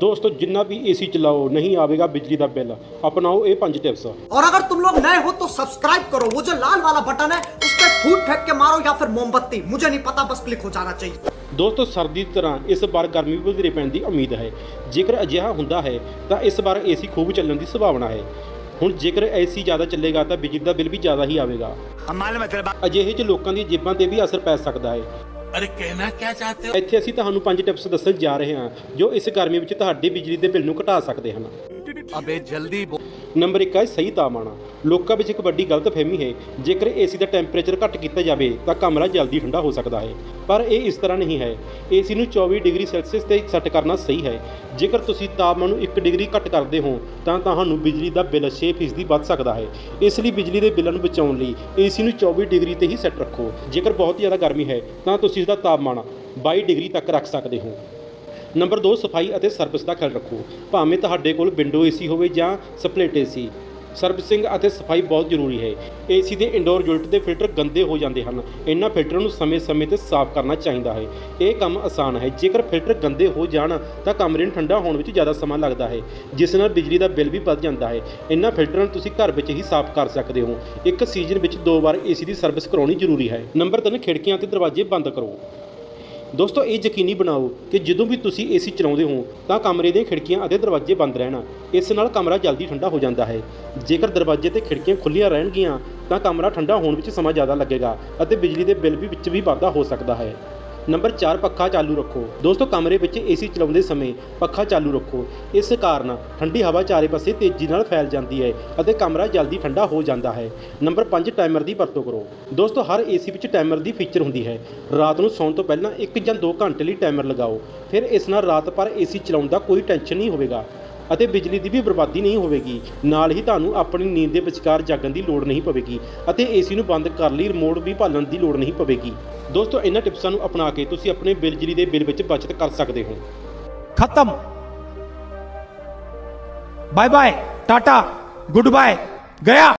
ਦੋਸਤੋ ਜਿੰਨਾ ਵੀ ਏਸੀ ਚਲਾਓ ਨਹੀਂ ਆਵੇਗਾ ਬਿਜਲੀ ਦਾ ਬਿੱਲ ਅਪਣਾਓ ਇਹ ਪੰਜ ਟਿਪਸ और अगर तुम लोग नए हो तो सब्सक्राइब करो वो जो लाल वाला बटन है उस पर फूट फेंक के मारो या फिर मोमबत्ती मुझे नहीं पता बस क्लिक हो जाना चाहिए ਦੋਸਤੋ ਸਰਦੀ ਦੀ ਤਰ੍ਹਾਂ ਇਸ ਵਾਰ ਗਰਮੀ ਵੀ ਵਧੇਰੇ ਪੈਣ ਦੀ ਉਮੀਦ ਹੈ ਜੇਕਰ ਅਜਿਹਾ ਹੁੰਦਾ ਹੈ ਤਾਂ ਇਸ ਵਾਰ ਏਸੀ ਖੂਬ ਚੱਲਣ ਦੀ ਸੰਭਾਵਨਾ ਹੈ ਹੁਣ ਜੇਕਰ ਏਸੀ ਜ਼ਿਆਦਾ ਚੱਲੇਗਾ ਤਾਂ ਬਿਜਲੀ ਦਾ ਬਿੱਲ ਵੀ ਜ਼ਿਆਦਾ ਹੀ ਆਵੇਗਾ मालूम है तेरे बाप ਅਜਿਹੇ 'ਚ ਲੋਕਾਂ ਦੀ ਜੇਬਾਂ ਤੇ ਵੀ ਅਸਰ ਪੈ ਸਕਦਾ ਹੈ ਅਰੇ ਕਹਿਣਾ ਕੀ ਚਾਹਤੇ ਹੋ ਇੱਥੇ ਅਸੀਂ ਤੁਹਾਨੂੰ ਪੰਜ ਟਿਪਸ ਦੱਸਣ ਜਾ ਰਹੇ ਹਾਂ, ਜੋ ਇਸ ਗਰਮੀ ਵਿੱਚ ਤੁਹਾਡੀ ਬਿਜਲੀ ਦੇ ਬਿੱਲ ਨੂੰ ਘਟਾ ਸਕਦੇ ਹਨ। ਅਬੇ ਜਲਦੀ ਬੋਲ ਨੰਬਰ 1 ਹੈ ਸਹੀ ਤਾਪਮਾਨ ਲੋਕਾਂ ਵਿੱਚ ਇੱਕ ਵੱਡੀ ਗਲਤਫਹਿਮੀ ਹੈ। ਜੇਕਰ ਏਸੀ ਦਾ ਟੈਂਪਰੇਚਰ ਘੱਟ ਕੀਤਾ ਜਾਵੇ, ਤਾਂ ਕਮਰਾ ਜਲਦੀ ਠੰਡਾ ਹੋ ਸਕਦਾ ਹੈ। ਪਰ ਇਹ ਇਸ ਤਰ੍ਹਾਂ ਨਹੀਂ ਹੈ। ਏਸੀ ਨੂੰ 24 ਡਿਗਰੀ ਸੈਲਸੀਅਸ ਤੇ ਸੈੱਟ ਕਰਨਾ ਸਹੀ ਹੈ। ਜੇਕਰ ਤੁਸੀਂ ਤਾਪਮਾਨ ਨੂੰ 1 ਡਿਗਰੀ ਘੱਟ ਕਰਦੇ ਹੋ, ਤਾਂ ਤੁਹਾਨੂੰ ਬਿਜਲੀ ਦਾ ਬਿੱਲ 6 ਫੀਸਦੀ ਵੱਧ ਸਕਦਾ ਹੈ। ਇਸ ਲਈ ਬਿਜਲੀ ਦੇ ਬਿੱਲਾਂ ਨੂੰ ਬਚਾਉਣ ਲਈ ਏਸੀ ਨੂੰ 24 ਡਿਗਰੀ ਤੇ ਹੀ ਸੈੱਟ ਰੱਖੋ। ਜੇਕਰ ਬਹੁਤ ਜ਼ਿਆਦਾ ਗਰਮੀ ਹੈ, ਤਾਂ ਤੁਸੀਂ ਇਸ ਦਾ ਤਾਪਮਾਨ 22 ਡਿਗਰੀ ਤੱਕ ਰੱਖ ਸਕਦੇ ਹੋ। ਨੰਬਰ 2 ਸਫ਼ਾਈ ਅਤੇ ਸਰਵਿਸ ਦਾ ਖਿਆਲ ਰੱਖੋ। ਭਾਵੇਂ ਤੁਹਾਡੇ ਕੋਲ ਵਿੰਡੋ ਏਸੀ ਹੋਵੇ ਜਾਂ ਸਪਲਿਟ ਏਸੀ ਸਰਵਿਸਿੰਗ ਅਤੇ ਸਫ਼ਾਈ ਬਹੁਤ ਜ਼ਰੂਰੀ ਹੈ। ਏਸੀ ਦੇ ਇੰਡੋਰ ਯੂਨਿਟ ਦੇ ਫਿਲਟਰ ਗੰਦੇ ਹੋ ਜਾਂਦੇ ਹਨ। ਇਹਨਾਂ ਫਿਲਟਰਾਂ ਨੂੰ ਸਮੇਂ-ਸਮੇਂ ਤੇ ਸਾਫ਼ ਕਰਨਾ ਚਾਹੀਦਾ ਹੈ। ਇਹ ਕੰਮ ਆਸਾਨ ਹੈ। ਜੇਕਰ ਫਿਲਟਰ ਗੰਦੇ ਹੋ ਜਾਣ, ਤਾਂ ਕਮਰੇ ਨੂੰ ਠੰਡਾ ਹੋਣ ਵਿੱਚ ਜ਼ਿਆਦਾ ਸਮਾਂ ਲੱਗਦਾ ਹੈ, ਜਿਸ ਨਾਲ ਬਿਜਲੀ ਦਾ ਬਿੱਲ ਵੀ ਵੱਧ ਜਾਂਦਾ ਹੈ। ਇਹਨਾਂ ਫਿਲਟਰਾਂ ਨੂੰ ਤੁਸੀਂ ਘਰ ਵਿੱਚ ਹੀ ਸਾਫ਼ ਕਰ ਸਕਦੇ ਹੋ। ਇੱਕ ਸੀਜ਼ਨ ਵਿੱਚ ਦੋ ਵਾਰ ਏਸੀ ਦੀ ਸਰਵਿਸ ਕਰਾਉਣੀ ਜ਼ਰੂਰੀ ਹੈ। ਨੰਬਰ 3 ਖਿੜਕੀਆਂ ਅਤੇ ਦਰਵਾਜ਼ੇ ਬੰਦ ਕਰੋ। ਦੋਸਤੋ, ਇਹ ਯਕੀਨੀ ਬਣਾਓ ਕਿ ਜਦੋਂ ਵੀ ਤੁਸੀਂ ਏਸੀ ਚਲਾਉਂਦੇ ਹੋ, ਤਾਂ ਕਮਰੇ ਦੀਆਂ ਖਿੜਕੀਆਂ ਅਤੇ ਦਰਵਾਜ਼ੇ ਬੰਦ ਰਹਿਣ। ਇਸ ਨਾਲ ਕਮਰਾ ਜਲਦੀ ਠੰਡਾ ਹੋ ਜਾਂਦਾ ਹੈ। ਜੇਕਰ ਦਰਵਾਜ਼ੇ ਤੇ ਖਿੜਕੀਆਂ ਖੁੱਲੀਆਂ ਰਹਿਣਗੀਆਂ, ਤਾਂ ਕਮਰਾ ਠੰਡਾ ਹੋਣ ਵਿੱਚ ਸਮਾਂ ਜ਼ਿਆਦਾ ਲੱਗੇਗਾ ਅਤੇ ਬਿਜਲੀ ਦੇ ਬਿੱਲ ਵੀ ਵਿੱਚ ਵੀ ਵਾਧਾ ਹੋ ਸਕਦਾ ਹੈ। ਨੰਬਰ 4 ਪੱਖਾ ਚਾਲੂ ਰੱਖੋ। ਦੋਸਤੋ, ਕਮਰੇ ਵਿੱਚ ਏਸੀ ਚਲਾਉਂਦੇ ਸਮੇਂ ਪੱਖਾ ਚਾਲੂ ਰੱਖੋ। ਇਸ ਕਾਰਨ ਠੰਡੀ ਹਵਾ ਚਾਰੇ ਪਾਸੇ ਤੇਜ਼ੀ ਨਾਲ ਫੈਲ ਜਾਂਦੀ ਹੈ ਅਤੇ ਕਮਰਾ ਜਲਦੀ ਠੰਡਾ ਹੋ ਜਾਂਦਾ ਹੈ। ਨੰਬਰ 5 ਟਾਈਮਰ ਦੀ ਵਰਤੋਂ ਕਰੋ। ਦੋਸਤੋ, ਹਰ ਏਸੀ ਵਿੱਚ ਟਾਈਮਰ ਦੀ ਫੀਚਰ ਹੁੰਦੀ ਹੈ। ਰਾਤ ਨੂੰ ਸੌਣ ਤੋਂ ਪਹਿਲਾਂ 1 ਜਾਂ 2 ਘੰਟੇ ਲਈ ਟਾਈਮਰ ਲਗਾਓ। ਫਿਰ ਇਸ ਨਾਲ ਰਾਤ ਭਰ ਏਸੀ ਚਲਾਉਣ ਦਾ ਕੋਈ ਟੈਨਸ਼ਨ ਨਹੀਂ ਹੋਵੇਗਾ। ਅਤੇ ਬਿਜਲੀ ਦੀ ਵੀ ਬਰਬਾਦੀ ਨਹੀਂ ਹੋਵੇਗੀ। ਨਾਲ ਹੀ ਤੁਹਾਨੂੰ ਆਪਣੀ ਨੀਂਦ ਦੇ ਵਿਚਕਾਰ ਜਾਗਣ ਦੀ ਲੋੜ ਨਹੀਂ ਪਵੇਗੀ ਅਤੇ ਏਸੀ ਨੂੰ ਬੰਦ ਕਰਨ ਲਈ ਰਿਮੋਟ ਵੀ ਭਾਲਣ ਦੀ ਲੋੜ ਨਹੀਂ ਪਵੇਗੀ। ਦੋਸਤੋ, ਇਹਨਾਂ ਟਿਪਸਾਂ ਨੂੰ ਅਪਣਾ ਕੇ ਤੁਸੀਂ ਆਪਣੇ ਬਿਜਲੀ ਦੇ ਬਿੱਲ ਵਿੱਚ ਬਚਤ ਕਰ ਸਕਦੇ ਹੋ। ਖਤਮ। Bye bye tata goodbye ਗਿਆ